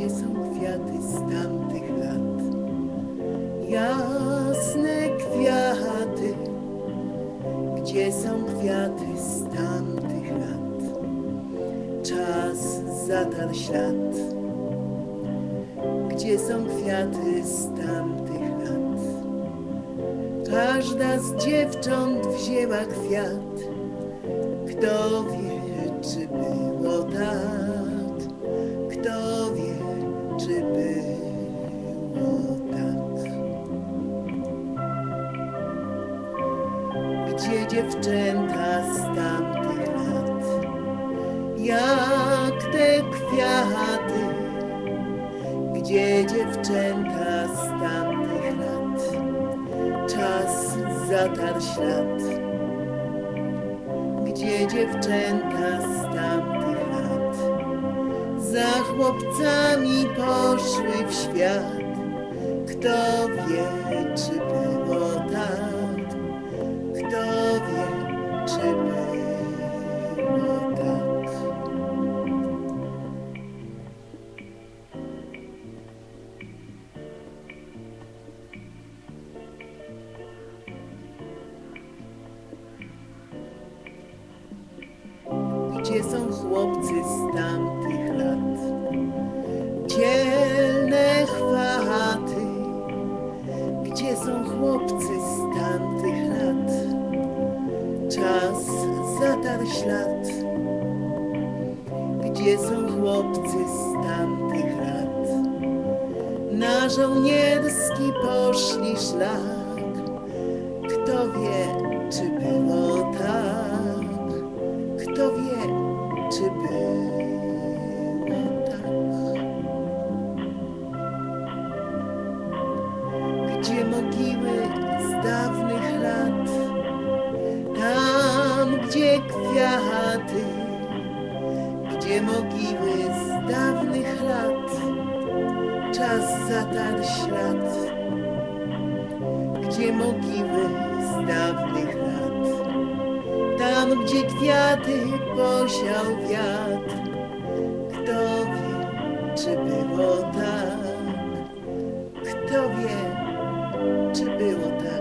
Gdzie są kwiaty z tamtych lat? Jasne kwiaty, gdzie są kwiaty z tamtych lat? Czas zatarł ślad. Gdzie są kwiaty z tamtych lat? Każda z dziewcząt wzięła kwiat. Kto wie, czy było tak? Gdzie dziewczęta z tamtych lat? Jak te kwiaty? Gdzie dziewczęta z tamtych lat? Czas zatarł ślad. Gdzie dziewczęta z tamtych lat? Za chłopcami poszły w świat. Kto wie, Gdzie są chłopcy z tamtych lat? Dzielne chwaty. Gdzie są chłopcy z tamtych lat? Czas zatarł ślad. Gdzie są chłopcy z tamtych lat? Na żołnierski poszli szlak. Gdzie mogiły z dawnych lat? Tam, gdzie kwiaty posiał wiatr, kto wie, czy było tak? Kto wie, czy było tak?